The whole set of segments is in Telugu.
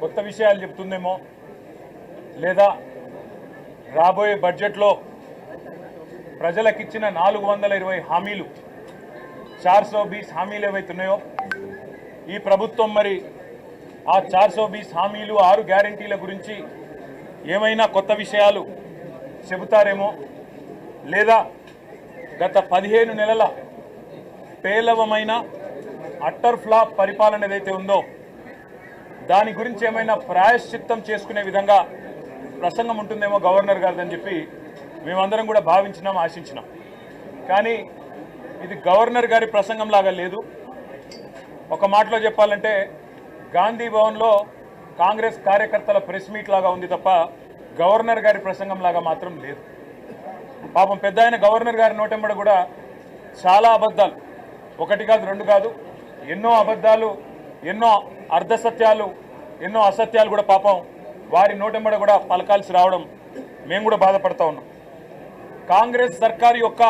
కొత్త విషయాలు చెప్తుందేమో లేదా రాబోయే బడ్జెట్లో ప్రజలకిచ్చిన నాలుగు వందల ఇరవై హామీలు చార్ సో బీస్ హామీలు ఏవైతున్నాయో ఈ ప్రభుత్వం మరి ఆ చార్ సో బీస్ హామీలు ఆరు గ్యారంటీల గురించి ఏమైనా కొత్త విషయాలు చెబుతారేమో లేదా గత పదిహేను నెలల పేలవమైన అట్టర్ ఫ్లాప్ పరిపాలన ఏదైతే ఉందో దాని గురించి ఏమైనా ప్రాయశ్చిత్తం చేసుకునే విధంగా ప్రసంగం ఉంటుందేమో గవర్నర్ గారిదని చెప్పి మేమందరం కూడా భావించినాం ఆశించినాం. కానీ ఇది గవర్నర్ గారి ప్రసంగం లాగా లేదు. ఒక మాటలో చెప్పాలంటే గాంధీ భవన్లో కాంగ్రెస్ కార్యకర్తల ప్రెస్ మీట్ లాగా ఉంది తప్ప గవర్నర్ గారి ప్రసంగం లాగా మాత్రం లేదు. పాపం పెద్ద ఆయన గవర్నర్ గారి నోటెంబడ కూడా చాలా అబద్ధాలు. ఒకటి కాదు రెండు కాదు ఎన్నో అబద్ధాలు ఎన్నో అర్ధసత్యాలు ఎన్నో అసత్యాలు కూడా పాపం వారి నోటెంబడ కూడా పలకాల్సి రావడం మేము కూడా బాధపడతా ఉన్నాం. కాంగ్రెస్ సర్కారు యొక్క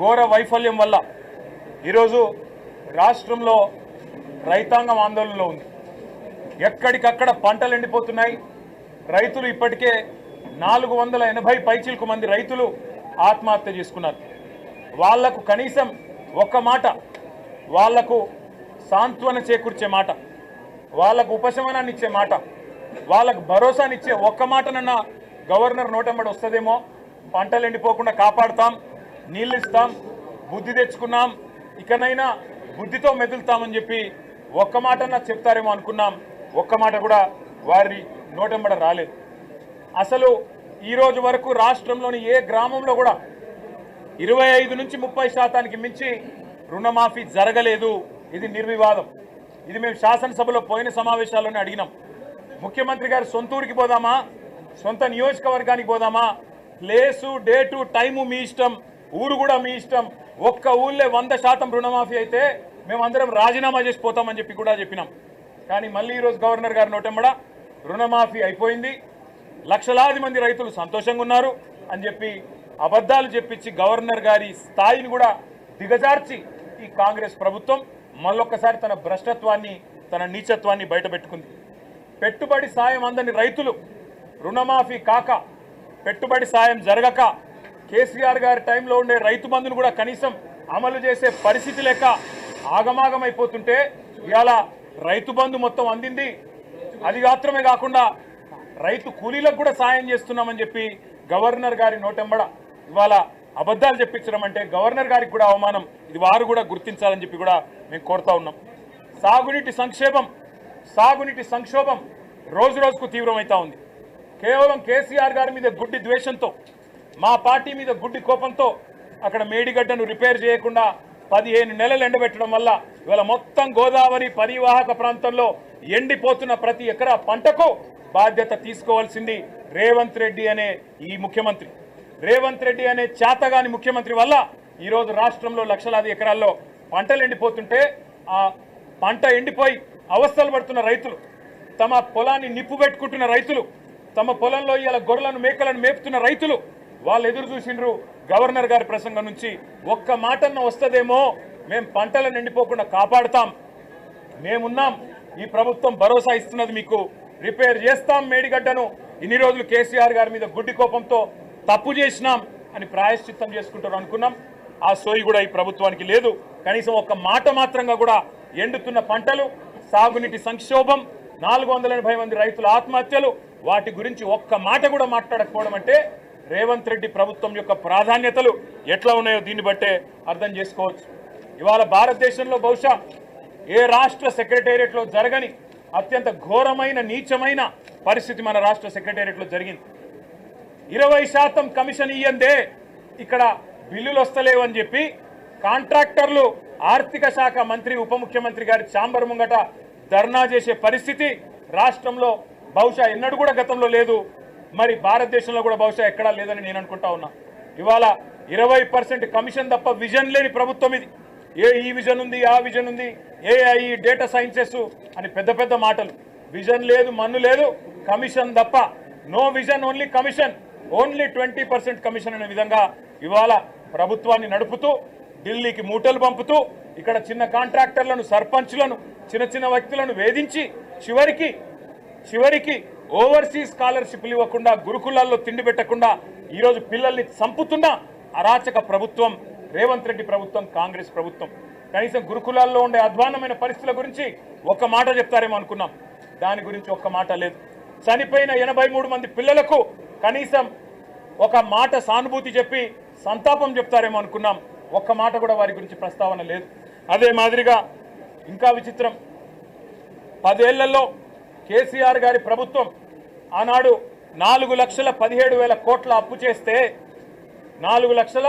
ఘోర వైఫల్యం వల్ల ఈరోజు రాష్ట్రంలో రైతాంగం ఆందోళనలో ఉంది. ఎక్కడికక్కడ పంటలు ఎండిపోతున్నాయి. రైతులు ఇప్పటికే నాలుగు వందల ఎనభై పైచిలకు మంది రైతులు ఆత్మహత్య చేసుకున్నారు. వాళ్ళకు కనీసం ఒక్క మాట వాళ్ళకు సాంత్వన చేకూర్చే మాట వాళ్ళకు ఉపశమనాన్ని ఇచ్చే మాట వాళ్ళకు భరోసానిచ్చే ఒక్క మాటనన్నా గవర్నర్ నోటెంబడి వస్తుందేమో. పంటలు ఎండిపోకుండా కాపాడుతాం నీళ్ళు ఇస్తాం బుద్ధి తెచ్చుకున్నాం ఇకనైనా బుద్ధితో మెదులుతామని చెప్పి ఒక్క మాటన్నా చెప్తారేమో అనుకున్నాం. ఒక్క మాట కూడా వారి నోటెంబడ రాలేదు. అసలు ఈరోజు వరకు రాష్ట్రంలోని ఏ గ్రామంలో కూడా ఇరవై ఐదు నుంచి ముప్పై శాతానికి మించి రుణమాఫీ జరగలేదు. ఇది నిర్వివాదం. ఇది మేము శాసనసభలో పోయిన సమావేశాల్లోనే అడిగినాం. ముఖ్యమంత్రి గారు సొంత ఊరికి పోదామా? సొంత నియోజకవర్గానికి పోదామా? ప్లేసు డేటు టైము మీ ఇష్టం. ఊరు కూడా మీ ఇష్టం. ఒక్క ఊళ్ళే వంద శాతం రుణమాఫీ అయితే మేమందరం రాజీనామా చేసి పోతామని చెప్పి కూడా చెప్పినాం. కానీ మళ్ళీ ఈరోజు గవర్నర్ గారి నోటెంబడ రుణమాఫీ అయిపోయింది. లక్షలాది మంది రైతులు సంతోషంగా ఉన్నారు అని చెప్పి అబద్ధాలు చెప్పించి గవర్నర్ గారి స్థాయిని కూడా దిగజార్చి ఈ కాంగ్రెస్ ప్రభుత్వం మళ్ళొక్కసారి తన భ్రష్టత్వాన్ని తన నీచత్వాన్ని బయటపెట్టుకుంది. పెట్టుబడి సాయం అందని రైతులు రుణమాఫీ కాక పెట్టుబడి సాయం జరగక కేసీఆర్ గారి టైంలో ఉండే రైతు బంధును కూడా కనీసం అమలు చేసే పరిస్థితి లేక ఆగమాగమైపోతుంటే ఇవాళ రైతు బంధు మొత్తం అందింది. అది మాత్రమే కాకుండా రైతు కూలీలకు కూడా సాయం చేస్తున్నామని చెప్పి గవర్నర్ గారి నోటెంబడ ఇవాళ అబద్ధాలు చెప్పించడం అంటే గవర్నర్ గారికి కూడా అవమానం. ఇది వారు కూడా గుర్తించాలని చెప్పి కూడా మేము కోరుతా ఉన్నాం. సాగునీటి సంక్షేమం సాగునీటి సంక్షోభం రోజు రోజుకు తీవ్రమవుతా ఉంది. కేవలం కేసీఆర్ గారి మీద గుడ్డి ద్వేషంతో మా పార్టీ మీద గుడ్డి కోపంతో అక్కడ మేడిగడ్డను రిపేర్ చేయకుండా పదిహేను నెలలు ఎండబెట్టడం వల్ల ఇవాళ మొత్తం గోదావరి పరివాహక ప్రాంతంలో ఎండిపోతున్న ప్రతి ఎకరా పంటకు బాధ్యత తీసుకోవాల్సింది రేవంత్ రెడ్డి అనే ఈ ముఖ్యమంత్రి. రేవంత్ రెడ్డి అనే చేతగాని ముఖ్యమంత్రి వల్ల ఈరోజు రాష్ట్రంలో లక్షలాది ఎకరాల్లో పంటలు ఎండిపోతుంటే ఆ పంట ఎండిపోయి అవస్థలు పడుతున్న రైతులు తమ పొలాన్ని నిప్పు పెట్టుకుంటున్న రైతులు తమ పొలంలో ఇవాళ గొర్రెలను మేకలను మేపుతున్న రైతులు వాళ్ళు ఎదురు చూసిండ్రు గవర్నర్ గారి ప్రసంగం నుంచి ఒక్క మాటన్న వస్తుందేమో మేం పంటలను ఎండిపోకుండా కాపాడుతాం మేమున్నాం ఈ ప్రభుత్వం భరోసా ఇస్తున్నది మీకు రిపేర్ చేస్తాం మేడిగడ్డను. ఇన్ని రోజులు కేసీఆర్ గారి మీద గుడ్డి కోపంతో తప్పు చేసినాం అని ప్రాయశ్చిత్తం చేసుకుంటారు అనుకున్నాం. ఆ సోయి కూడా ఈ ప్రభుత్వానికి లేదు. కనీసం ఒక్క మాట మాత్రంగా కూడా ఎండుతున్న పంటలు సాగునీటి సంక్షోభం నాలుగు వందల ఎనభై మంది రైతుల ఆత్మహత్యలు వాటి గురించి ఒక్క మాట కూడా మాట్లాడకపోవడం అంటే రేవంత్ రెడ్డి ప్రభుత్వం యొక్క ప్రాధాన్యతలు ఎట్లా ఉన్నాయో దీన్ని బట్టే అర్థం చేసుకోవచ్చు. ఇవాళ భారతదేశంలో బహుశా ఏ రాష్ట్ర సెక్రటేరియట్లో జరగని అత్యంత ఘోరమైన నీచమైన పరిస్థితి మన రాష్ట్ర సెక్రటేరియట్లో జరిగింది. ఇరవై శాతం కమిషన్ ఇయ్యందే. ఇక్కడ బిల్లులు వస్తలేవు అని చెప్పి కాంట్రాక్టర్లు ఆర్థిక శాఖ మంత్రి ఉప ముఖ్యమంత్రి గారి చాంబర్ ముంగట ధర్నా చేసే పరిస్థితి రాష్ట్రంలో బహుశా ఎన్నడూ కూడా గతంలో లేదు. మరి భారతదేశంలో కూడా బహుశా ఎక్కడా లేదని నేను అనుకుంటా ఉన్నా. ఇవాళ ఇరవై పర్సెంట్ కమిషన్ తప్ప విజన్ లేని ప్రభుత్వం ఇది. ఏ ఈ విజన్ ఉంది ఆ విజన్ ఉంది ఏఐ డేటా సైన్సెస్ అని పెద్ద పెద్ద మాటలు. విజన్ లేదు మన్ను లేదు కమిషన్ తప్ప. No vision only commission. Only twenty percent commission అనే విధంగా ఇవాళ ప్రభుత్వాన్ని నడుపుతూ ఢిల్లీకి మూటలు పంపుతూ ఇక్కడ చిన్న కాంట్రాక్టర్లను సర్పంచ్లను చిన్న చిన్న వ్యక్తులను వేధించి చివరికి చివరికి ఓవర్సీస్ స్కాలర్షిప్లు ఇవ్వకుండా గురుకులాల్లో తిండి పెట్టకుండా ఈరోజు పిల్లల్ని చంపుతున్న అరాచక ప్రభుత్వం రేవంత్ రెడ్డి ప్రభుత్వం కాంగ్రెస్ ప్రభుత్వం. కనీసం గురుకులాల్లో ఉండే అధ్వాన్నమైన పరిస్థితుల గురించి ఒక్క మాట చెప్తారేమో అనుకున్నాం. దాని గురించి ఒక్క మాట లేదు. చనిపోయిన ఎనభై మూడు మంది పిల్లలకు కనీసం ఒక మాట సానుభూతి చెప్పి సంతాపం చెప్తారేమో అనుకున్నాం. ఒక్క మాట కూడా వారి గురించి ప్రస్తావన లేదు. అదే మాదిరిగా ఇంకా విచిత్రం. పదేళ్ళలో కేసీఆర్ గారి ప్రభుత్వం ఆనాడు నాలుగు లక్షల పదిహేడు వేల కోట్ల అప్పు చేస్తే నాలుగు లక్షల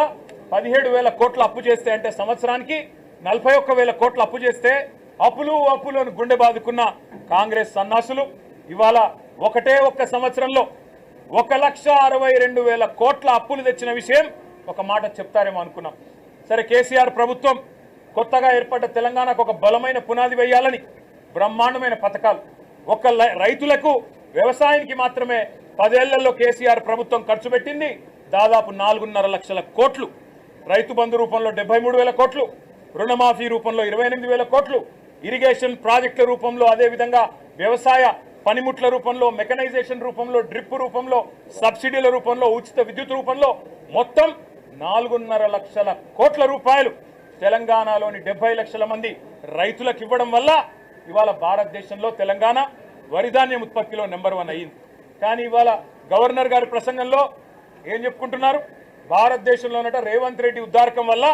పదిహేడు వేల కోట్ల అప్పు చేస్తే అంటే సంవత్సరానికి నలభై ఒక్క వేల కోట్ల అప్పు చేస్తే అప్పులు అప్పులు అని గుండె బాదుకున్న కాంగ్రెస్ సన్నాసులు ఇవాళ ఒకటే ఒక్క సంవత్సరంలో ఒక లక్ష అరవై రెండు వేల కోట్ల అప్పులు తెచ్చిన విషయం ఒక మాట చెప్తారేమో అనుకున్నాం. సరే కేసీఆర్ ప్రభుత్వం కొత్తగా ఏర్పడ్డ తెలంగాణకు ఒక బలమైన పునాది వేయాలని బ్రహ్మాండమైన పథకాలు. ఒక లై- రైతులకు వ్యవసాయానికి మాత్రమే పదేళ్ళలో కేసీఆర్ ప్రభుత్వం ఖర్చు పెట్టింది దాదాపు నాలుగున్నర లక్షల కోట్లు. రైతు బంధు రూపంలో డెబ్బై మూడు వేల కోట్లు రుణమాఫీ రూపంలో ఇరవై ఎనిమిది వేల కోట్లు ఇరిగేషన్ ప్రాజెక్టుల రూపంలో అదేవిధంగా వ్యవసాయ పనిముట్ల రూపంలో మెకనైజేషన్ రూపంలో డ్రిప్ రూపంలో సబ్సిడీల రూపంలో ఉచిత విద్యుత్ రూపంలో మొత్తం నాలుగున్నర లక్షల కోట్ల రూపాయలు తెలంగాణలోని డెబ్బై లక్షల మంది రైతులకు ఇవ్వడం వల్ల ఇవాళ భారతదేశంలో తెలంగాణ వరిధాన్యం ఉత్పత్తిలో నెంబర్ వన్ అయ్యింది. కానీ ఇవాళ గవర్నర్ గారి ప్రసంగంలో ఏం చెప్పుకుంటున్నారు? భారతదేశంలోనట రేవంత్ రెడ్డి ఉద్దారకం వల్ల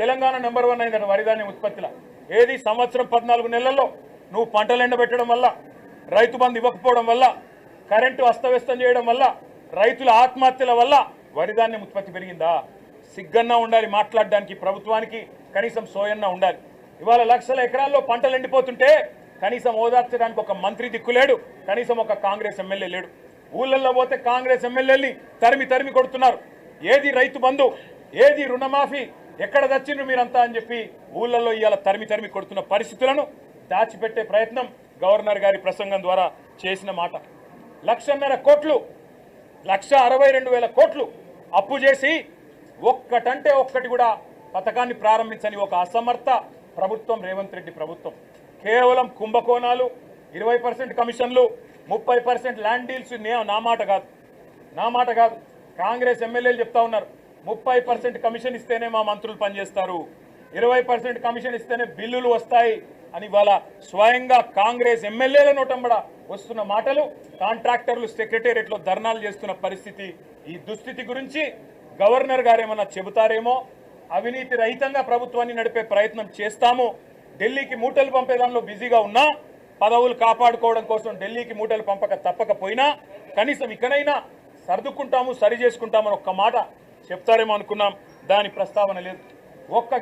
తెలంగాణ నెంబర్ వన్ అయిందట వరిధాన్యం ఉత్పత్తిలో. ఏది? సంవత్సరం పద్నాలుగు నెలల్లో నువ్వు పంటలు ఎండబెట్టడం వల్ల రైతు బంధు ఇవ్వకపోవడం వల్ల కరెంటు అస్తవ్యస్తం చేయడం వల్ల రైతుల ఆత్మహత్యల వల్ల వరిధాన్యం ఉత్పత్తి పెరిగిందా? సిగ్గన్నా ఉండాలి మాట్లాడడానికి ప్రభుత్వానికి కనీసం సోయన్నా ఉండాలి. ఇవాళ లక్షల ఎకరాల్లో పంటలు ఎండిపోతుంటే కనీసం ఓదార్చడానికి ఒక మంత్రి దిక్కులేడు కనీసం ఒక కాంగ్రెస్ ఎమ్మెల్యే లేడు. ఊళ్ళల్లో పోతే కాంగ్రెస్ ఎమ్మెల్యేని తరిమి తరిమి కొడుతున్నారు. ఏది రైతు బంధు ఏది రుణమాఫీ ఎక్కడ తెచ్చిండ్రు మీరంతా అని చెప్పి ఊళ్ళల్లో ఇవాళ తరిమి తరిమి కొడుతున్న పరిస్థితులను దాచిపెట్టే ప్రయత్నం గవర్నర్ గారి ప్రసంగం ద్వారా చేసిన మాట. లక్షన్నర కోట్లు లక్ష అరవై రెండు వేల కోట్లు అప్పు చేసి ఒక్కటంటే ఒక్కటి కూడా పథకాన్ని ప్రారంభించని ఒక అసమర్థ ప్రభుత్వం రేవంత్ రెడ్డి ప్రభుత్వం. కేవలం కుంభకోణాలు ఇరవై పర్సెంట్ కమిషన్లు ముప్పై పర్సెంట్ ల్యాండ్ డీల్స్ నే- నా మాట కాదు. నా మాట కాదు. కాంగ్రెస్ ఎమ్మెల్యేలు చెప్తా ఉన్నారు. ముప్పై పర్సెంట్ కమిషన్ ఇస్తేనే మా మంత్రులు పనిచేస్తారు. ఇరవై పర్సెంట్ కమిషన్ ఇస్తేనే బిల్లులు వస్తాయి అని ఇవాళ స్వయంగా కాంగ్రెస్ ఎమ్మెల్యేల నోటంబడ వస్తున్న మాటలు. కాంట్రాక్టర్లు సెక్రటేరియట్లో ధర్నాలు చేస్తున్న పరిస్థితి ఈ దుస్థితి గురించి గవర్నర్ గారు ఏమన్నా చెబుతారేమో. అవినీతి రహితంగా ప్రభుత్వాన్ని నడిపే ప్రయత్నం చేస్తాము. ఢిల్లీకి మూటలు పంపే దానిలో బిజీగా ఉన్నా పదవులు కాపాడుకోవడం కోసం ఢిల్లీకి మూటలు పంపక తప్పకపోయినా కనీసం ఇకనైనా సర్దుకుంటాము సరి చేసుకుంటామని ఒక్క మాట చెప్తారేమో అనుకున్నాం. దాని ప్రస్తావన లేదు. ఒక్క